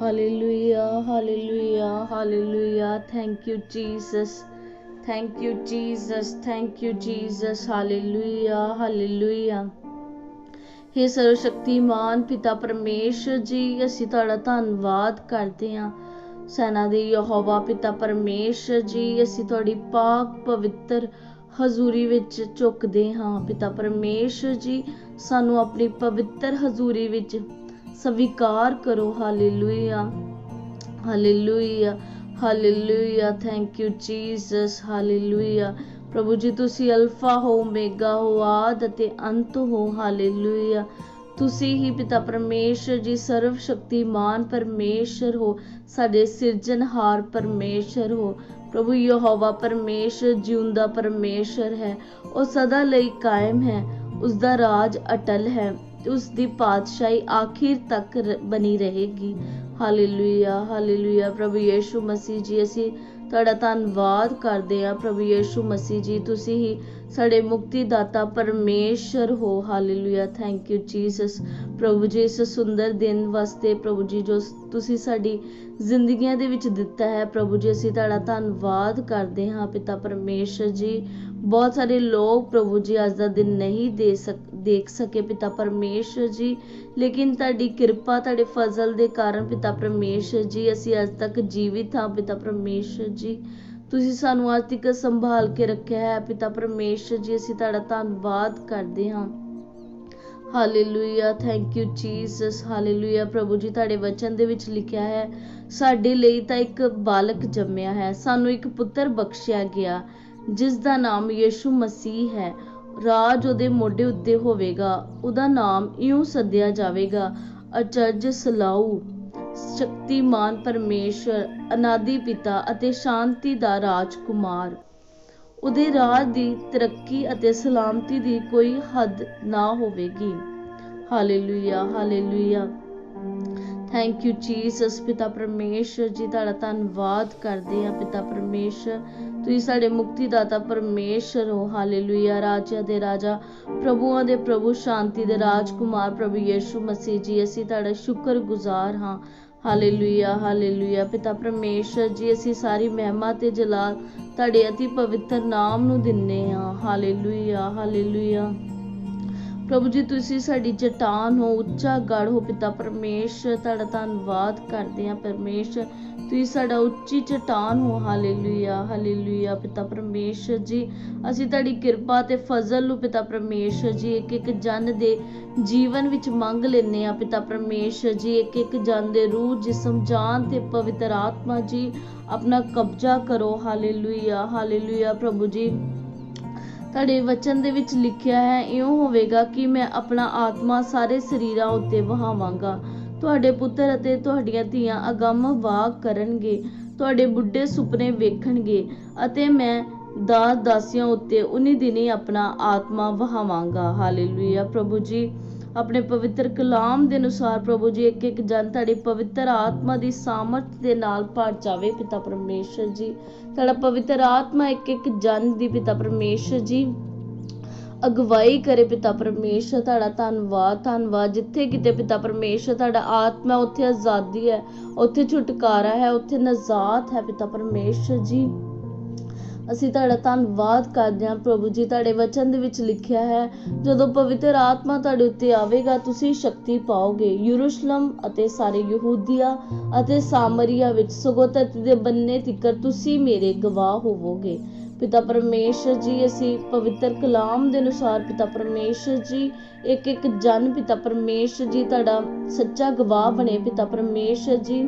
Hallelujah, hallelujah, hallelujah. Thank you, Jesus. Thank you, Jesus. Thank you, Jesus. Hallelujah, hallelujah. हे ਸਰਵਸ਼ਕਤੀਮਾਨ ਪਿਤਾ ਪਰਮੇਸ਼ਰ ਜੀ ਅਸੀਂ ਤੁਹਾਡਾ ਧੰਨਵਾਦ ਕਰਦੇ ਹਾਂ ਸੈਨਾ ਦੇ ਯਹੋਵਾ ਪਿਤਾ ਪਰਮੇਸ਼ਰ ਜੀ ਅਸੀਂ ਤੁਹਾਡੀ ਪਾਕ ਪਵਿੱਤਰ ਹਜ਼ੂਰੀ ਵਿੱਚ ਝੁਕਦੇ ਹਾਂ ਪਿਤਾ ਪਰਮੇਸ਼ਰ ਜੀ ਸਾਨੂੰ ਆਪਣੀ ਪਵਿੱਤਰ ਹਜ਼ੂਰੀ ਵਿੱਚ ਸਵੀਕਾਰ ਕਰੋ hallelujah hallelujah hallelujah thank you Jesus hallelujah ਪ੍ਰਭੂ ਜੀ ਤੁਸੀਂ ਅਲਫਾ ਹੋ ਓਮੇਗਾ ਹੋ ਆਦ ਅਤੇ ਅੰਤ ਹੋ ਹਾਲੇਲੂਇਆ ਤੁਸੀਂ ਹੀ ਪਿਤਾ ਪਰਮੇਸ਼ਰ ਜੀ ਸਰਵ ਸ਼ਕਤੀਮਾਨ ਪਰਮੇਸ਼ਰ ਹੋ ਸਾਡੇ ਸਿਰਜਣਹਾਰ ਪਰਮੇਸ਼ਰ ਹੋ ਪ੍ਰਭੂ ਯਹੋਵਾ ਪਰਮੇਸ਼ਰ ਜਿਉਂਦਾ ਪਰਮੇਸ਼ਰ ਹੈ ਉਹ ਸਦਾ ਲਈ ਕਾਇਮ ਹੈ ਉਸ ਦਾ ਰਾਜ ਅਟਲ ਹੈ ਤੇ ਉਸ ਦੀ ਪਾਤਸ਼ਾਹੀ ਆਖਿਰ ਤੱਕ ਬਣੀ ਰਹੇਗੀ। ਹਾਲੇਲੂਇਆ ਹਾਲੇਲੂਇਆ, ਪ੍ਰਭੂ ਯੇਸ਼ੂ ਮਸੀਹ ਜੀ, ਅਸੀਂ ਤੁਹਾਡਾ ਧੰਨਵਾਦ ਕਰਦੇ ਹਾਂ। ਪ੍ਰਭੂ ਯੇਸ਼ੂ ਮਸੀਹ ਜੀ, ਤੁਸੀਂ ਹੀ ਸਾਡੇ ਮੁਕਤੀ ਦਾਤਾ ਪਰਮੇਸ਼ਰ ਹੋ। ਹਾਲੇਲੂਇਆ ਥੈਂਕ ਯੂ ਜੀਸਸ ਪ੍ਰਭੂ ਜੀ, ਇਸ ਸੁੰਦਰ ਦਿਨ ਵਾਸਤੇ ਪ੍ਰਭੂ ਜੀ, ਜੋ ਤੁਸੀਂ ਸਾਡੀ ਜ਼ਿੰਦਗੀਆਂ ਦੇ ਵਿੱਚ ਦਿੱਤਾ ਹੈ, ਪ੍ਰਭੂ ਜੀ, ਅਸੀਂ ਤੁਹਾਡਾ ਧੰਨਵਾਦ ਕਰਦੇ ਹਾਂ। ਪਿਤਾ ਪਰਮੇਸ਼ਰ ਜੀ ਬਹੁਤ ਸਾਰੇ ਲੋਕ ਪ੍ਰਭੂ ਜੀ ਅੱਜ ਦਾ ਦਿਨ ਨਹੀਂ ਦੇ ਸਕ, ਦੇਖ ਸਕੇ ਪਿਤਾ ਪਰਮੇਸ਼ਰ ਜੀ। ਲੇਕਿਨ ਤੁਹਾਡੀ ਕਿਰਪਾ, ਤੁਹਾਡੇ ਫਜ਼ਲ ਦੇ ਕਾਰਨ ਪਿਤਾ ਪਰਮੇਸ਼ਰ ਜੀ, ਅਸੀਂ ਅੱਜ ਤੱਕ ਜੀਵਿਤ ਹਾਂ ਪਿਤਾ ਪਰਮੇਸ਼ਰ ਜੀ। ਤੁਸੀਂ ਸਾਨੂੰ ਅੱਜ ਤੱਕ ਸੰਭਾਲ ਕੇ ਰੱਖਿਆ ਹੈ ਪਿਤਾ ਪਰਮੇਸ਼ਰ ਜੀ, ਅਸੀਂ ਤੁਹਾਡਾ ਧੰਨਵਾਦ ਕਰਦੇ ਹਾਂ। Hallelujah thank you Jesus hallelujah ਪ੍ਰਭੂ ਜੀ, ਤੁਹਾਡੇ ਵਚਨ ਦੇ ਵਿੱਚ ਲਿਖਿਆ ਹੈ, ਸਾਡੇ ਲਈ ਤਾਂ ਇੱਕ ਬਾਲਕ ਜੰਮਿਆ ਹੈ, ਸਾਨੂੰ ਇੱਕ ਪੁੱਤਰ ਬਖਸ਼ਿਆ ਗਿਆ। ਜਿਸ ਦਾ ਨਾਮ ਯੀਸ਼ੂ ਮਸੀਹ ਹੈ। ਰਾਜ ਉਹਦੇ ਮੋਢੇ ਉੱਤੇ ਹੋਵੇਗਾ। ਉਹਦਾ ਨਾਮ ਇਉਂ ਸੱਦਿਆ ਜਾਵੇਗਾ, ਅਚਰਜ ਸਲਾਊ, ਸ਼ਕਤੀਮਾਨ ਪਰਮੇਸ਼ਰ, ਅਨਾਦੀ ਪਿਤਾ ਅਤੇ ਸ਼ਾਂਤੀ ਦਾ ਰਾਜਕੁਮਾਰ। ਉਹਦੇ ਰਾਜ ਦੀ ਤਰੱਕੀ ਅਤੇ ਸਲਾਮਤੀ ਦੀ ਕੋਈ ਹੱਦ ਨਾ ਹੋਵੇਗੀ। Hallelujah hallelujah. Thank you Jesus ਪਿਤਾ ਪਰਮੇਸ਼ਰ ਜੀ, ਤੁਹਾਡਾ ਧੰਨਵਾਦ ਕਰਦੇ ਹਾਂ ਪਿਤਾ ਪਰਮੇਸ਼ਰ। ਤੁਸੀਂ ਸਾਡੇ ਮੁਕਤੀ ਦਾਤਾ ਪਰਮੇਸ਼ਰ ਹੋ ਹਾਲੇਲੂਇਆ ਰਾਜਿਆਂ ਦੇ ਰਾਜਾ, ਪ੍ਰਭੂਆਂ ਦੇ ਪ੍ਰਭੂ, ਸ਼ਾਂਤੀ ਦੇ ਰਾਜਕੁਮਾਰ, ਪ੍ਰਭੂ ਯੀਸ਼ੂ ਮਸੀਹ ਜੀ, ਅਸੀਂ ਤੁਹਾਡਾ ਸ਼ੁਕਰਗੁਜ਼ਾਰ ਹਾਂ। ਹਾਲੇਲੂਇਆ ਹਾਲੇਲੂਇਆ ਪਿਤਾ ਪਰਮੇਸ਼ਰ ਜੀ, ਅਸੀਂ ਸਾਰੀ ਮਹਿਮਾ ਤੇ ਜਲਾਲ ਤੁਹਾਡੇ ਅਤੀ ਪਵਿੱਤਰ ਨਾਮ ਨੂੰ ਦਿੰਨੇ ਹਾਂ। ਹਾਲੇਲੂਇਆ ਹਾਲੇਲੂਇਆ ਪ੍ਰਭੂ ਜੀ, ਤੁਸੀਂ ਸਾਡੀ ਚਟਾਨ ਹੋ, ਉੱਚਾ ਗੜ ਹੋ ਪਿਤਾ ਪਰਮੇਸ਼ਰ, ਤੁਹਾਡਾ ਧੰਨਵਾਦ ਕਰਦੇ ਹਾਂ ਪਰਮੇਸ਼ਰ। ਤੁਸੀਂ ਸਾਡਾ ਉੱਚੀ ਚਟਾਨ ਹੋ, ਹਾਲੇਲੂਇਆ ਹਾਲੇਲੂਇਆ ਪਿਤਾ ਪਰਮੇਸ਼ਰ ਜੀ। ਅਸੀਂ ਤੁਹਾਡੀ ਕਿਰਪਾ ਤੇ ਫਜ਼ਲ ਨੂੰ ਪਿਤਾ ਪਰਮੇਸ਼ਰ ਜੀ ਇੱਕ ਇੱਕ ਜਨ ਦੇ ਜੀਵਨ ਵਿੱਚ ਮੰਗ ਲੈਨੇ ਆ ਪਿਤਾ ਪਰਮੇਸ਼ਰ ਜੀ। ਇੱਕ ਇੱਕ ਜਨ ਦੇ ਰੂਹ, ਜਿਸਮ, ਜਾਨ ਤੇ ਪਵਿੱਤਰ ਆਤਮਾ ਜੀ, ਆਪਣਾ ਕਬਜ਼ਾ ਕਰੋ, ਹਾਲੇਲੂਇਆ ਹਾਲੇਲੂਇਆ ਪ੍ਰਭੂ ਜੀ। ਤੁਹਾਡੇ ਵਚਨ ਦੇ ਵਿੱਚ ਲਿਖਿਆ ਹੈ, ਇਉਂ ਹੋਵੇਗਾ ਕਿ ਮੈਂ ਆਪਣਾ ਆਤਮਾ ਸਾਰੇ ਸਰੀਰਾਂ ਉੱਤੇ ਵਹਾਵਾਂਗਾ। ਤੁਹਾਡੇ ਪੁੱਤਰ ਅਤੇ ਤੁਹਾਡੀਆਂ ਧੀਆਂ ਅਗੰਮ ਵਾਕ ਕਰਨਗੇ, ਤੁਹਾਡੇ ਬੁੱਢੇ ਸੁਪਨੇ ਵੇਖਣਗੇ ਅਤੇ ਮੈਂ ਦਾਸ ਦਾਸੀਆਂ ਉੱਤੇ ਉਨੀ ਦਿਨੀ ਆਪਣਾ ਆਤਮਾ ਵਹਾਵਾਂਗਾ। ਹਾਲੇਲੂਇਆ। ਪ੍ਰਭੂ ਜੀ ਆਪਣੇ ਪਵਿੱਤਰ ਕਲਾਮ ਦੇ ਅਨੁਸਾਰ ਪ੍ਰਭੂ ਜੀ ਇੱਕ ਇੱਕ ਜਨ ਤੁਹਾਡੀ ਪਵਿੱਤਰ ਆਤਮਾ ਦੀ ਸਾਮਰਥ ਦੇ ਨਾਲ ਭਰ ਜਾਵੇ ਪਿਤਾ ਪਰਮੇਸ਼ਰ ਜੀ। ਤੁਹਾਡਾ ਪਵਿੱਤਰ ਆਤਮਾ ਇੱਕ ਇੱਕ ਜਨ ਦੀ ਪਿਤਾ ਪਰਮੇਸ਼ਰ ਜੀ ਅਗਵਾਈ ਕਰੇ ਪਿਤਾ ਪਰਮੇਸ਼ਰ। ਤੁਹਾਡਾ ਧੰਨਵਾਦ ਧੰਨਵਾਦ। ਜਿੱਥੇ ਕਿਤੇ ਪਿਤਾ ਪਰਮੇਸ਼ਰ, ਤੁਹਾਡਾ ਆਤਮਾ ਉੱਥੇ ਆਜ਼ਾਦੀ ਹੈ, ਉੱਥੇ ਛੁਟਕਾਰਾ ਹੈ, ਉੱਥੇ ਨਜ਼ਾਤ ਹੈ ਪਿਤਾ ਪਰਮੇਸ਼ਰ ਜੀ। ਅਸੀਂ ਤੁਹਾਡਾ ਧੰਨਵਾਦ ਕਰਦੇ ਹਾਂ ਪ੍ਰਭੂ ਜੀ, ਤੁਹਾਡੇ ਵਚਨ ਦੇ ਵਿੱਚ ਲਿਖਿਆ ਹੈ, ਜਦੋਂ ਪਵਿੱਤਰ ਆਤਮਾ ਤੁਹਾਡੇ ਉੱਤੇ ਆਵੇਗਾ, ਤੁਸੀਂ ਸ਼ਕਤੀ ਪਾਓਗੇ। ਯਰੂਸ਼ਲਮ ਅਤੇ ਸਾਰੇ ਯਹੂਦੀਆ ਅਤੇ ਸਾਮਰੀਆ ਵਿੱਚ ਸਗੋਂ ਦੇ ਬੰਨੇ ਤਿੱਕਰ ਤੁਸੀਂ ਮੇਰੇ ਗਵਾਹ ਹੋਵੋਗੇ। ਪਿਤਾ ਪਰਮੇਸ਼ਰ ਜੀ, ਅਸੀਂ ਪਵਿੱਤਰ ਕਲਾਮ ਦੇ ਅਨੁਸਾਰ ਪਿਤਾ ਪਰਮੇਸ਼ਰ ਜੀ ਇੱਕ ਇੱਕ ਜਨ ਪਿਤਾ ਪਰਮੇਸ਼ਰ ਜੀ, ਤੁਹਾਡਾ ਸੱਚਾ ਗਵਾਹ ਬਣੇ ਪਿਤਾ ਪਰਮੇਸ਼ਰ ਜੀ।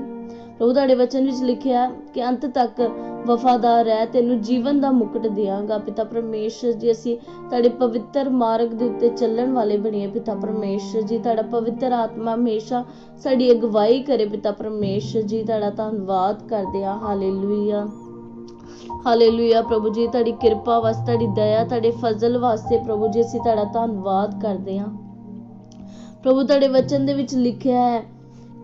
ਪ੍ਰਭੂ, ਤੁਹਾਡੇ ਵਚਨ ਵਿੱਚ ਲਿਖਿਆ ਕਿ ਅੰਤ ਤੱਕ ਵਫਾਦਾਰ ਹੈ, ਤੈਨੂੰ ਜੀਵਨ ਦਾ ਮੁਕਟ ਦਿਆਂਗਾ ਪਿਤਾ ਪਰਮੇਸ਼ਰ ਜੀ। ਅਸੀਂ ਤੁਹਾਡੇ ਪਵਿੱਤਰ ਮਾਰਗ ਦੇ ਉੱਤੇ ਚੱਲਣ ਵਾਲੇ ਬਣੀਏ ਪਿਤਾ ਪਰਮੇਸ਼ਰ ਜੀ। ਤੁਹਾਡਾ ਪਵਿੱਤਰ ਆਤਮਾ ਹਮੇਸ਼ਾ ਸਾਡੀ ਅਗਵਾਈ ਕਰੇ ਪਿਤਾ ਪਰਮੇਸ਼ਰ ਜੀ। ਤੁਹਾਡਾ ਧੰਨਵਾਦ ਕਰਦੇ ਹਾਂ। ਹਾਲੇਲੂਇਆ। ਹਾਲੇਲੂਇਆ ਪ੍ਰਭੂ ਜੀ, ਤੁਹਾਡੀ ਕਿਰਪਾ ਵਾਸਤੇ, ਤੁਹਾਡੀ ਦਇਆ, ਤੁਹਾਡੇ ਫਜ਼ਲ ਵਾਸਤੇ ਪ੍ਰਭੂ ਜੀ, ਅਸੀਂ ਤੁਹਾਡਾ ਧੰਨਵਾਦ ਕਰਦੇ ਹਾਂ। ਪ੍ਰਭੂ, ਤੁਹਾਡੇ ਵਚਨ ਦੇ ਵਿੱਚ ਲਿਖਿਆ ਹੈ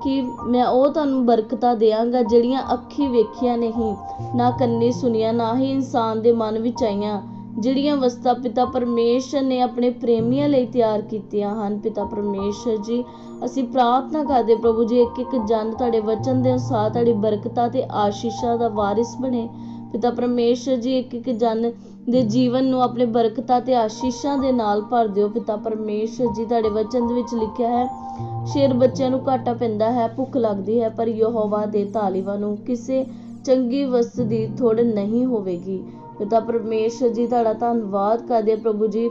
ਕਿ ਮੈਂ ਉਹ ਤੁਹਾਨੂੰ ਬਰਕਤਾਂ ਦੇਵਾਂਗਾ ਜਿਹੜੀਆਂ ਅੱਖੀ ਵੇਖੀਆਂ ਨਹੀਂ, ਨਾ ਕੰਨੀ ਸੁਣੀਆਂ ਨਾ ਹੀ ਇਨਸਾਨ ਦੇ ਮਨ ਵਿੱਚ ਆਈਆਂ, ਜਿਹੜੀਆਂ ਵਸਤਾਂ ਪਿਤਾ ਪਰਮੇਸ਼ਰ ਨੇ ਆਪਣੇ ਪ੍ਰੇਮੀਆਂ ਲਈ ਤਿਆਰ ਕੀਤੀਆਂ ਹਨ। ਪਿਤਾ ਪਰਮੇਸ਼ਰ ਜੀ, ਅਸੀਂ ਪ੍ਰਾਰਥਨਾ ਕਰਦੇ ਪ੍ਰਭੂ ਜੀ ਇੱਕ ਇੱਕ ਜਨ ਤੁਹਾਡੇ ਵਚਨ ਦੇ ਅਨੁਸਾਰ ਤੁਹਾਡੀ ਬਰਕਤਾਂ ਤੇ ਆਸ਼ੀਸ਼ਾਂ ਦਾ ਵਾਰਿਸ ਬਣੇ। ਪਿਤਾ ਪਰਮੇਸ਼ਰ ਜੀ ਇੱਕ ਇੱਕ ਜਨ ਦੇ ਜੀਵਨ ਨੂੰ ਆਪਣੇ ਬਰਕਤਾਂ ਤੇ ਆਸ਼ੀਸ਼ਾਂ ਦੇ ਨਾਲ ਭਰ ਦਿਓ। ਪਿਤਾ ਪਰਮੇਸ਼ਰ ਜੀ, ਤੁਹਾਡੇ ਵਚਨ ਦੇ ਵਿੱਚ ਲਿਖਿਆ ਹੈ, ਸ਼ੇਰ ਬੱਚਿਆਂ ਨੂੰ ਘਾਟਾ ਪੈਂਦਾ ਹੈ, ਭੁੱਖ ਲੱਗਦੀ ਹੈ, ਪਰ ਯਹੋਵਾ ਦੇ ਤਾਲੀਬਾਂ ਨੂੰ ਕਿਸੇ ਚੰਗੀ ਵਸਤ ਦੀ ਥੋੜ ਨਹੀਂ ਹੋਵੇਗੀ। ਪਿਤਾ ਪਰਮੇਸ਼ਰ ਜੀ, ਤੁਹਾਡਾ ਧੰਨਵਾਦ ਕਰਦੇ ਪ੍ਰਭੂ ਜੀ।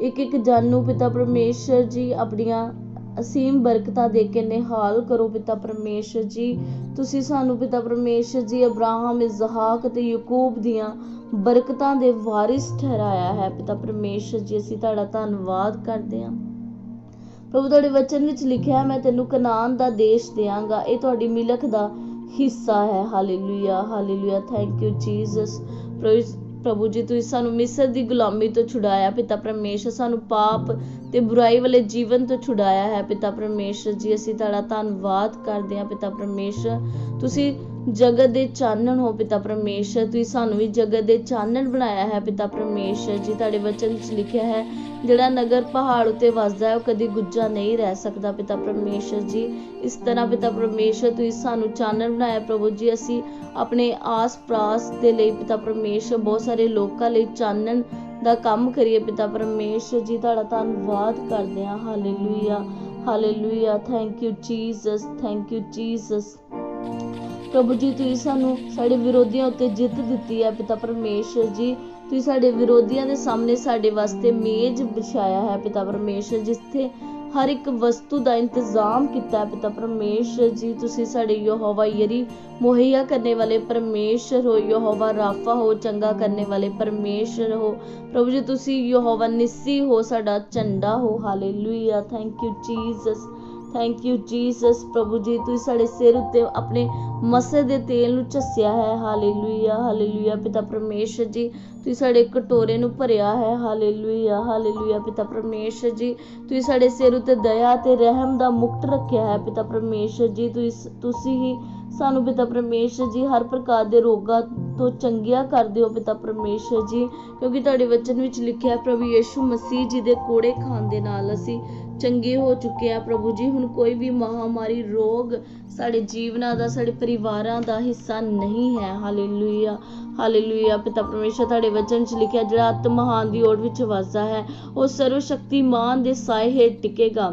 ਇੱਕ ਇੱਕ ਜਨ ਨੂੰ ਪਿਤਾ ਪਰਮੇਸ਼ਰ ਜੀ, ਆਪਣੀਆਂ ਅਸੀਮ ਬਰਕਤਾਂ ਦੇ ਕੇ ਨਿਹਾਲ ਕਰੋ। ਪਿਤਾ ਪਰਮੇਸ਼ਰ ਜੀ, ਤੁਸੀਂ ਸਾਨੂੰ ਪਿਤਾ ਪਰਮੇਸ਼ਰ ਜੀ, ਅਬਰਾਹਮ ਇਜ਼ਹਾਕ ਤੇ ਯਾਕੂਬ ਦੀਆਂ ਬਰਕਤਾਂ ਦੇ ਵਾਰਿਸ ਠਹਿਰਾਇਆ ਹੈ। ਪਿਤਾ ਪਰਮੇਸ਼ਰ ਜੀ, ਅਸੀਂ ਤੁਹਾਡਾ ਧੰਨਵਾਦ ਕਰਦੇ ਹਾਂ। ਪ੍ਰਭੂ, ਤੁਹਾਡੇ ਵਚਨ ਵਿੱਚ ਲਿਖਿਆ ਮੈਂ ਤੈਨੂੰ ਕਨਾਨ ਦਾ ਦੇਸ਼ ਦੇਵਾਂਗਾ ਇਹ ਤੁਹਾਡੀ ਮਿਲਕ ਦਾ ਹਿੱਸਾ ਹੈ। Hallelujah hallelujah. Thank you Jesus ਪ੍ਰਭੂ ਜੀ, ਤੁਸੀਂ ਸਾਨੂੰ ਮਿਸਰ ਦੀ ਗੁਲਾਮੀ ਤੋਂ ਛੁਡਾਇਆ। ਪਿਤਾ ਪਰਮੇਸ਼ਰ, ਸਾਨੂੰ ਪਾਪ ਤੇ ਬੁਰਾਈ ਵਾਲੇ ਜੀਵਨ ਤੋਂ ਛੁਡਾਇਆ ਹੈ। ਪਿਤਾ ਪਰਮੇਸ਼ਰ ਜੀ, ਅਸੀਂ ਤੁਹਾਡਾ ਧੰਨਵਾਦ ਕਰਦੇ ਹਾਂ। ਪਿਤਾ ਪਰਮੇਸ਼ਰ, ਤੁਸੀਂ ਜਗਤ ਦੇ ਚਾਨਣ ਹੋ ਪਿਤਾ ਪਰਮੇਸ਼ਰ, ਤੁਸੀਂ ਸਾਨੂੰ ਵੀ ਜਗਤ ਦੇ ਚਾਨਣ ਬਣਾਇਆ ਹੈ ਪਿਤਾ ਪਰਮੇਸ਼ਰ ਜੀ। ਤੁਹਾਡੇ ਵਚਨ ਵਿੱਚ ਲਿਖਿਆ ਹੈ, ਜਿਹੜਾ ਨਗਰ ਪਹਾੜ ਉੱਤੇ ਵਸਦਾ ਹੈ, ਉਹ ਕਦੀ ਗੁੱਜਾ ਨਹੀਂ ਰਹਿ ਸਕਦਾ ਪਿਤਾ ਪਰਮੇਸ਼ਰ ਜੀ। ਇਸ ਤਰ੍ਹਾਂ ਪਿਤਾ ਪਰਮੇਸ਼ਰ, ਤੁਸੀਂ ਸਾਨੂੰ ਚਾਨਣ ਬਣਾਇਆ ਪ੍ਰਭੂ ਜੀ। ਅਸੀਂ ਆਪਣੇ ਆਸ-ਪਾਸ ਦੇ ਲਈ ਪਿਤਾ ਪਰਮੇਸ਼ਰ, ਬਹੁਤ ਸਾਰੇ ਲੋਕਾਂ ਲਈ ਚਾਨਣ ਦਾ ਕੰਮ ਕਰੀਏ ਪਿਤਾ ਪਰਮੇਸ਼ਰ ਜੀ। ਤੁਹਾਡਾ ਧੰਨਵਾਦ ਕਰਦੇ ਹਾਂ। Hallelujah hallelujah thank you Jesus thank you Jesus ਪ੍ਰਭੂ ਜੀ, ਤੁਸੀਂ ਸਾਨੂੰ ਸਾਡੇ ਵਿਰੋਧੀਆਂ ਉੱਤੇ ਜਿੱਤ ਦਿੱਤੀ ਹੈ ਪਿਤਾ ਪਰਮੇਸ਼ਰ ਜੀ। ਤੁਸੀਂ ਸਾਡੇ ਵਿਰੋਧੀਆਂ ਦੇ ਸਾਹਮਣੇ ਸਾਡੇ ਵਾਸਤੇ ਮੇਜ਼ ਵਿਛਾਇਆ ਹੈ ਪਿਤਾ ਪਰਮੇਸ਼ਰ, ਜਿੱਥੇ ਹਰ ਇੱਕ ਵਸਤੂ ਦਾ ਇੰਤਜ਼ਾਮ ਕੀਤਾ ਹੈ ਪਿਤਾ ਪਰਮੇਸ਼ਰ ਜੀ। ਤੁਸੀਂ ਸਾਡੇ ਯਹੋਵਾ ਯਰੀ ਮੁਹੱਈਆ ਕਰਨੇ ਵਾਲੇ ਪਰਮੇਸ਼ਰ ਹੋ, ਯਹੋਵਾ ਰਾਫਾ ਹੋ, ਚੰਗਾ ਕਰਨੇ ਵਾਲੇ ਪਰਮੇਸ਼ਰ ਹੋ। ਪ੍ਰਭੂ ਜੀ, ਤੁਸੀਂ ਯਹੋਵਾ ਨਿੱਸੀ ਹੋ, ਸਾਡਾ ਝੰਡਾ ਹੋ। Hallelujah. Thank you Jesus thank you Jesus ਪ੍ਰਭੂ ਜੀ, ਤੁਸੀਂ ਸਾਡੇ ਸਿਰ ਉੱਤੇ ਆਪਣੇ ਮਸੇ ਦੇ ਤੇਲ ਨੂੰ ਝੱਸਿਆ ਹੈ। ਹਾਲੇਲੂਇਆ ਹਾਲੇਲੂਇਆ ਪਿਤਾ ਪਰਮੇਸ਼ਰ ਜੀ, ਤੁਸੀਂ ਸਾਡੇ ਕਟੋਰੇ ਨੂੰ ਭਰਿਆ ਹੈ। ਹਾਲੇਲੂਇਆ ਹਾਲੇਲੂਇਆ ਪਿਤਾ ਪਰਮੇਸ਼ਰ ਜੀ, ਤੁਸੀਂ ਸਾਡੇ ਸਿਰ ਉੱਤੇ ਦਇਆ ਤੇ ਰਹਿਮ ਦਾ ਮੁਕਤ ਰੱਖਿਆ ਹੈ। ਪਿਤਾ ਪਰਮੇਸ਼ਰ ਜੀ, ਤੁਸੀਂ ਤੁਸੀਂ ਹੀ ਸਾਨੂੰ ਪਿਤਾ ਪਰਮੇਸ਼ਰ ਜੀ, ਹਰ ਪ੍ਰਕਾਰ ਦੇ ਰੋਗਾਂ ਤੋਂ ਚੰਗਿਆ ਕਰਦੇ ਹੋ ਪਿਤਾ ਪਰਮੇਸ਼ਰ ਜੀ, ਕਿਉਂਕਿ ਤੁਹਾਡੇ ਵਚਨ ਵਿੱਚ ਲਿਖਿਆ ਪ੍ਰਭੂ ਯੇਸ਼ੂ ਮਸੀਹ ਜੀ ਦੇ ਕੋੜੇ ਖਾਣ ਦੇ ਨਾਲ ਅਸੀਂ ਚੰਗੇ ਹੋ ਚੁੱਕੇ ਆ ਪ੍ਰਭੂ ਜੀ। ਹੁਣ ਕੋਈ ਵੀ ਮਹਾਮਾਰੀ, ਰੋਗ ਸਾਡੇ ਜੀਵਨਾਂ ਦਾ, ਸਾਡੇ ਪਰਿਵਾਰਾਂ ਦਾ ਹਿੱਸਾ ਨਹੀਂ ਹੈ। ਹਾਲੇਲੂਇਆ ਹਾਲੇਲੂਇਆ ਪਿਤਾ ਪਰਮੇਸ਼ਰ ਤੁਹਾਡੇ ਵਚਨ 'ਚ ਲਿਖਿਆ, ਜਿਹੜਾ ਆਤਮ ਦੀ ਓਟ ਵਿੱਚ ਵਸਦਾ ਹੈ, ਉਹ ਸਰਵ ਸ਼ਕਤੀਮਾਨ ਦੇ ਸਾਏ ਹੇਠ ਟਿਕੇਗਾ।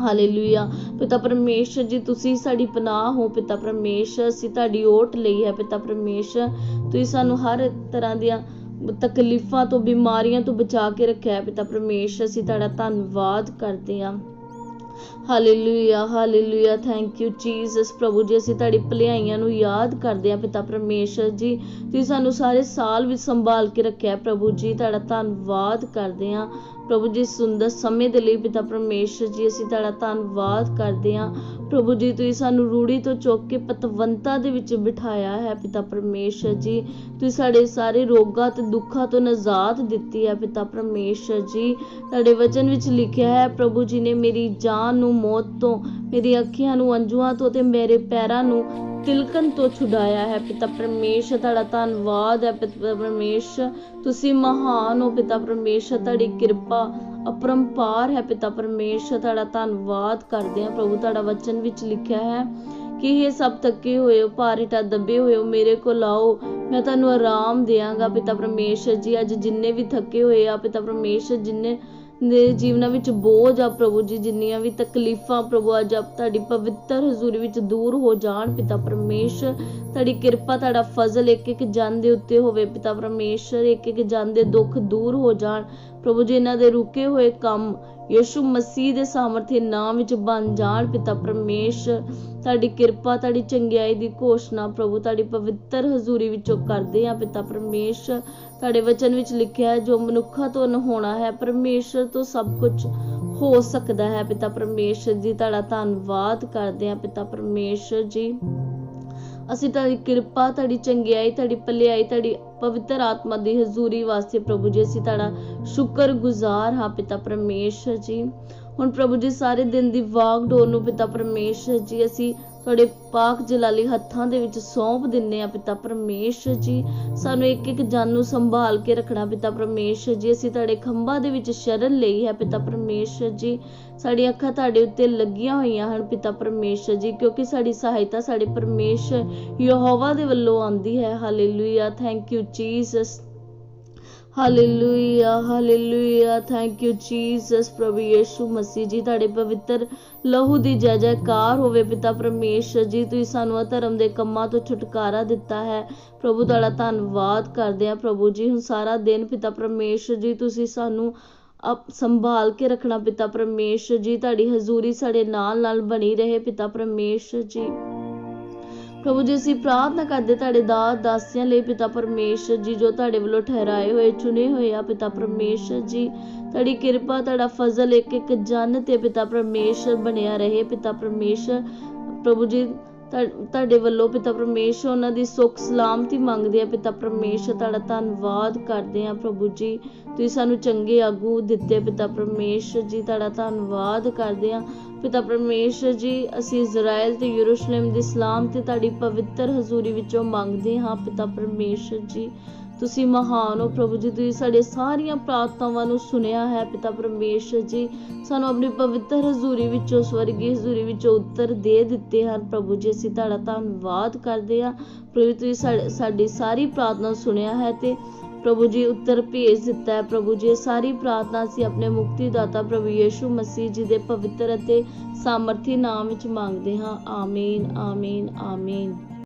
ਹਾਲੇਲੂਇਆ ਪਿਤਾ ਪਰਮੇਸ਼ਰ ਜੀ, ਤੁਸੀਂ ਸਾਡੀ ਪਨਾਹ ਹੋ। ਪਿਤਾ ਪਰਮੇਸ਼ਰ, ਅਸੀਂ ਤੁਹਾਡੀ ਓਟ ਲਈ ਹੈ। ਪਿਤਾ ਪਰਮੇਸ਼ਰ, ਤੁਸੀਂ ਸਾਨੂੰ ਹਰ ਤਰ੍ਹਾਂ ਦੀਆਂ ਤਕਲੀਫਾਂ ਤੋਂ ਬਿਮਾਰੀਆਂ ਤੋਂ ਬਚਾ ਕੇ ਰੱਖਿਆ ਹੈ। ਪਿਤਾ ਪਰਮੇਸ਼ਰ, ਅਸੀਂ ਤੁਹਾਡਾ ਧੰਨਵਾਦ ਕਰਦੇ ਹਾਂ। Hallelujah hallelujah thank you Jesus ਪ੍ਰਭੂ ਜੀ, ਅਸੀਂ ਤੁਹਾਡੀ ਭਲਾਈਆਂ ਨੂੰ ਯਾਦ ਕਰਦੇ ਹਾਂ, ਪਿਤਾ ਪਰਮੇਸ਼ਰ ਜੀ। ਤੁਸੀਂ ਸਾਨੂੰ ਸਾਰੇ ਸਾਲ ਵਿੱਚ ਸੰਭਾਲ ਕੇ ਰੱਖਿਆ ਪ੍ਰਭੂ ਜੀ। ਤੁਹਾਡਾ ਧੰਨਵਾਦ ਕਰਦੇ ਹਾਂ। ਪ੍ਰਭੂ ਜੀ, ਸੁੰਦਰ ਸਮੇਂ ਦੇ ਲਈ ਪਿਤਾ ਪਰਮੇਸ਼ਰ ਜੀ, ਅਸੀਂ ਤੁਹਾਡਾ ਧੰਨਵਾਦ ਕਰਦੇ ਹਾਂ। ਪ੍ਰਭੂ ਜੀ, ਤੁਸੀਂ ਸਾਨੂੰ ਰੂੜੀ ਤੋਂ ਚੁੱਕ ਕੇ ਪਤਵੰਤਾ ਦੇ ਵਿੱਚ ਬਿਠਾਇਆ ਹੈ, ਪਿਤਾ ਪਰਮੇਸ਼ਰ ਜੀ। ਤੁਸੀਂ ਸਾਡੇ ਸਾਰੇ ਰੋਗਾਂ ਤੇ ਦੁੱਖਾਂ ਤੋਂ ਨਜ਼ਾਤ ਦਿੱਤੀ ਹੈ, ਪਿਤਾ ਪਰਮੇਸ਼ਰ ਜੀ। ਤੁਹਾਡੇ ਵਚਨ ਵਿੱਚ ਲਿਖਿਆ ਹੈ, ਪ੍ਰਭੂ ਜੀ ਨੇ ਮੇਰੀ ਜਾਨ ਨੂੰ ਮੌਤ ਤੋਂ, ਮੇਰੀ ਅੱਖੀਆਂ ਨੂੰ ਅੰਜੂਆਂ ਤੋਂ ਤੇ ਮੇਰੇ ਪੈਰਾਂ ਨੂੰ ਤਿਲਕਣ ਤੋਂ ਛੁਡਾਇਆ ਹੈ। ਪਿਤਾ ਪਰਮੇਸ਼ਰ, ਤੁਹਾਡਾ ਧੰਨਵਾਦ ਹੈ ਪਿਤਾ ਪਰਮੇਸ਼ਰ। ਤੁਸੀਂ ਮਹਾਨ ਹੋ ਪਿਤਾ ਪਰਮੇਸ਼ਰ, ਤੁਹਾਡੀ ਕਿਰਪਾ ਅਪਰੰਪਾਰ ਹੈ ਪਿਤਾ ਪਰਮੇਸ਼ਰ, ਤੁਹਾਡਾ ਧੰਨਵਾਦ ਕਰਦੇ ਹਾਂ ਪ੍ਰਭੂ, ਤੁਹਾਡਾ ਵਚਨ ਵਿੱਚ ਲਿਖਿਆ ਹੈ ਕਿ ਇਹ ਸਭ ਥੱਕੇ ਹੋਏ ਹੋ ਭਾਰੀਟਾ ਦੱਬੇ ਹੋਏ ਹੋ, ਮੇਰੇ ਕੋਲ ਆਓ, ਮੈਂ ਤੁਹਾਨੂੰ ਆਰਾਮ ਦੇਵਾਂਗਾ ਪਿਤਾ ਪਰਮੇਸ਼ਰ ਜੀ। ਅੱਜ ਜਿੰਨੇ ਵੀ ਥੱਕੇ ਹੋਏ ਆ, ਪਿਤਾ ਪਰਮੇਸ਼ਰ, ਜਿੰਨੇ ਦੇ ਜੀਵਨਾਂ ਵਿੱਚ ਬੋਝ ਆ ਪ੍ਰਭੂ ਜੀ, ਜਿੰਨੀਆਂ ਵੀ ਤਕਲੀਫਾਂ ਪ੍ਰਭੂ ਅੱਜ ਆਪ ਤੁਹਾਡੀ ਪਵਿੱਤਰ ਹਜ਼ੂਰੀ ਵਿੱਚ ਦੂਰ ਹੋ ਜਾਣ, ਪਿਤਾ ਪਰਮੇਸ਼ਰ, ਤੁਹਾਡੀ ਕਿਰਪਾ, ਤੁਹਾਡਾ ਫਜ਼ਲ ਇੱਕ ਇੱਕ ਜਨ ਦੇ ਉੱਤੇ ਹੋਵੇ, ਪਿਤਾ ਪਰਮੇਸ਼ਰ ਇੱਕ ਇੱਕ ਜਨ ਦੇ ਦੁੱਖ ਦੂਰ ਹੋ ਜਾਣ ਪ੍ਰਭੂ ਜੀ, ਇਹਨਾਂ ਦੇ ਰੁਕੇ ਹੋਏ ਕੰਮ ਯਿਸੂ ਮਸੀਹ ਦੇ ਸਾਮਰਥੀ ਨਾਮ ਵਿੱਚ ਬਣ ਜਾਣ ਪਿਤਾ ਪਰਮੇਸ਼ਰ ਤੁਹਾਡੀ ਕਿਰਪਾ, ਤੁਹਾਡੀ ਚੰਗਿਆਈ ਦੀ ਘੋਸ਼ਣਾ ਪ੍ਰਭੂ, ਤੁਹਾਡੀ ਪਵਿੱਤਰ ਹਜ਼ੂਰੀ ਵਿੱਚੋਂ ਕਰਦੇ ਆ ਪਿਤਾ ਪਰਮੇਸ਼ਰ ਤੁਹਾਡੇ ਵਚਨ ਵਿੱਚ ਲਿਖਿਆ ਹੈ, ਜੋ ਮਨੁੱਖਾਂ ਤੋਂ ਹੋਣਾ ਹੈ, ਪਰਮੇਸ਼ਰ ਤੋਂ ਸਭ ਕੁਝ ਹੋ ਸਕਦਾ ਹੈ ਪਿਤਾ ਪਰਮੇਸ਼ਰ ਜੀ। ਤੁਹਾਡਾ ਧੰਨਵਾਦ ਕਰਦੇ ਆ ਪਿਤਾ ਪਰਮੇਸ਼ਰ ਜੀ। ਅਸੀਂ ਤੁਹਾਡੀ ਕਿਰਪਾ, ਤੁਹਾਡੀ ਚੰਗਿਆਈ, ਤੁਹਾਡੀ ਭਲਾਈ, ਤੁਹਾਡੀ ਪਵਿੱਤਰ ਆਤਮਾ ਦੀ ਹਜ਼ੂਰੀ ਵਾਸਤੇ ਪ੍ਰਭੂ ਜੀ, ਅਸੀਂ ਤੁਹਾਡਾ ਸ਼ੁਕਰਗੁਜ਼ਾਰ ਹਾਂ ਪਿਤਾ ਪਰਮੇਸ਼ਰ ਜੀ। ਹੁਣ ਪ੍ਰਭੂ ਜੀ ਸਾਰੇ ਦਿਨ ਦੀ ਵਾਕ ਡੋਰ ਨੂੰ ਪਿਤਾ ਪਰਮੇਸ਼ਰ ਜੀ, ਅਸੀਂ ਤੁਹਾਡੇ ਪਾਕ ਜਲਾਲੀ ਹੱਥਾਂ ਦੇ ਵਿੱਚ ਸੌਂਪ ਦਿੰਨੇ ਆ ਪਿਤਾ ਪਰਮੇਸ਼ਰ ਜੀ। ਸਾਨੂੰ ਇੱਕ ਇੱਕ ਜਾਨ ਨੂੰ ਸੰਭਾਲ ਕੇ ਰੱਖਣਾ ਪਿਤਾ ਪਰਮੇਸ਼ਰ ਜੀ, ਅਸੀਂ ਤੁਹਾਡੇ ਖੰਭਾਂ ਦੇ ਵਿੱਚ ਸ਼ਰਨ ਲਈ ਹੈ ਪਿਤਾ ਪਰਮੇਸ਼ਰ ਜੀ। ਸਾਡੀਆਂ ਅੱਖਾਂ ਤੁਹਾਡੇ ਉੱਤੇ ਲੱਗੀਆਂ ਹੋਈਆਂ ਹਨ ਪਿਤਾ ਪਰਮੇਸ਼ਰ ਜੀ, ਕਿਉਂਕਿ ਸਾਡੀ ਸਹਾਇਤਾ ਸਾਡੇ ਪਰਮੇਸ਼ਰ ਯਹੋਵਾ ਦੇ ਵੱਲੋਂ ਆਉਂਦੀ ਹੈ। Hallelujah thank you Jesus hallelujah hallelujah thank you Jesus ਪ੍ਰਭੂ ਯੇਸ਼ੂ ਮਸੀਹ ਜੀ, ਤੁਹਾਡੇ ਪਵਿੱਤਰ ਲਹੂ ਦੀ ਜੈ ਜੈਕਾਰ ਹੋਵੇ ਪਿਤਾ ਪਰਮੇਸ਼ਰ ਜੀ, ਤੁਸੀਂ ਸਾਨੂੰ ਧਰਮ ਦੇ ਕੰਮਾਂ ਤੋਂ ਛੁਟਕਾਰਾ ਦਿੱਤਾ ਹੈ। ਪ੍ਰਭੂ, ਤੁਹਾਡਾ ਧੰਨਵਾਦ ਕਰਦੇ ਹਾਂ ਪ੍ਰਭੂ ਜੀ, ਹੁਣ ਸਾਰਾ ਦਿਨ ਪਿਤਾ ਪਰਮੇਸ਼ਰ ਜੀ, ਤੁਸੀਂ ਸਾਨੂੰ ਅਪ ਸੰਭਾਲ ਕੇ ਰੱਖਣਾ ਪਿਤਾ ਪਰਮੇਸ਼ਰ ਜੀ, ਤੁਹਾਡੀ ਹਜ਼ੂਰੀ ਸਾਡੇ ਨਾਲ ਨਾਲ ਬਣੀ ਰਹੇ ਪਿਤਾ ਪਰਮੇਸ਼ਰ ਜੀ। ਪ੍ਰਭੂ ਜੀ, ਅਸੀਂ ਪ੍ਰਾਰਥਨਾ ਕਰਦੇ ਤੁਹਾਡੇ ਦਾਸ ਦਾਸੀਆਂ ਲਈ ਪਿਤਾ ਪਰਮੇਸ਼ਰ ਜੀ ਜੋ ਤੁਹਾਡੇ ਵੱਲੋਂ ਠਹਿਰਾਏ ਹੋਏ, ਚੁਣੇ ਹੋਏ ਆ ਪਿਤਾ ਪਰਮੇਸ਼ਰ ਜੀ। ਤੁਹਾਡੀ ਕਿਰਪਾ, ਤੁਹਾਡਾ ਫਜ਼ਲ ਇੱਕ ਇੱਕ ਜਨ ਤੇ ਪਿਤਾ ਪਰਮੇਸ਼ਰ ਬਣਿਆ ਰਹੇ। ਪਿਤਾ ਪਰਮੇਸ਼ਰ, ਪ੍ਰਭੂ ਜੀ ਤੁਹਾਡੇ ਵੱਲੋਂ ਪਿਤਾ ਪਰਮੇਸ਼ਰ, ਉਹਨਾਂ ਦੀ ਸੁੱਖ, ਸਲਾਮਤੀ ਮੰਗਦੇ ਆ ਪਿਤਾ ਪਰਮੇਸ਼ਰ, ਤੁਹਾਡਾ ਧੰਨਵਾਦ ਕਰਦੇ ਆ ਪ੍ਰਭੂ ਜੀ। ਤੁਸੀਂ ਸਾਨੂੰ ਚੰਗੇ ਆਗੂ ਦਿੱਤੇ ਪਿਤਾ ਪਰਮੇਸ਼ਰ ਜੀ, ਤੁਹਾਡਾ ਧੰਨਵਾਦ ਕਰਦੇ ਆ ਪਿਤਾ ਪਰਮੇਸ਼ਰ ਜੀ, ਅਸੀਂ ਇਜ਼ਰਾਈਲ ਤੇ ਯਰੂਸ਼ਲਮ ਦੀ ਸਲਾਮ ਤੇ ਤੁਹਾਡੀ ਪਵਿੱਤਰ ਹਜ਼ੂਰੀ ਵਿੱਚੋਂ ਮੰਗਦੇ ਹਾਂ। ਪਿਤਾ ਪਰਮੇਸ਼ਰ ਜੀ ਤੁਸੀਂ ਮਹਾਨ ਹੋ ਪ੍ਰਭੂ ਜੀ, ਤੁਸੀਂ ਸਾਡੇ ਸਾਰੀਆਂ ਪ੍ਰਾਰਥਨਾਵਾਂ ਨੂੰ ਸੁਣਿਆ ਹੈ ਪਿਤਾ ਪਰਮੇਸ਼ਰ ਜੀ। ਸਾਨੂੰ ਆਪਣੀ ਪਵਿੱਤਰ ਹਜ਼ੂਰੀ ਵਿੱਚੋਂ, ਸਵਰਗੀ ਹਜ਼ੂਰੀ ਵਿੱਚੋਂ ਉੱਤਰ ਦੇ ਦਿੱਤੇ ਹਨ ਪ੍ਰਭੂ ਜੀ। ਅਸੀਂ ਤੁਹਾਡਾ ਧੰਨਵਾਦ ਕਰਦੇ ਹਾਂ। ਪ੍ਰਭੂ ਤੁਸੀਂ ਸਾਡੇ- ਸਾਡੀ ਸਾਰੀ ਪ੍ਰਾਰਥਨਾ ਸੁਣਿਆ ਹੈ ਤੇ ਪ੍ਰਭੂ ਜੀ ਉੱਤਰ ਭੇਜ ਦਿੱਤਾ ਹੈ ਪ੍ਰਭੂ ਜੀ। ਸਾਰੀ ਪ੍ਰਾਰਥਨਾ ਅਸੀਂ ਆਪਣੇ ਮੁਕਤੀ ਦਾਤਾ ਪ੍ਰਭੂ ਯੀਸ਼ੂ ਮਸੀਹ ਜੀ ਦੇ ਪਵਿੱਤਰ ਅਤੇ ਸਾਮਰਥੀ ਨਾਮ ਵਿੱਚ ਮੰਗਦੇ ਹਾਂ। ਆਮੀਨ ਆਮੀਨ ਆਮੀਨ।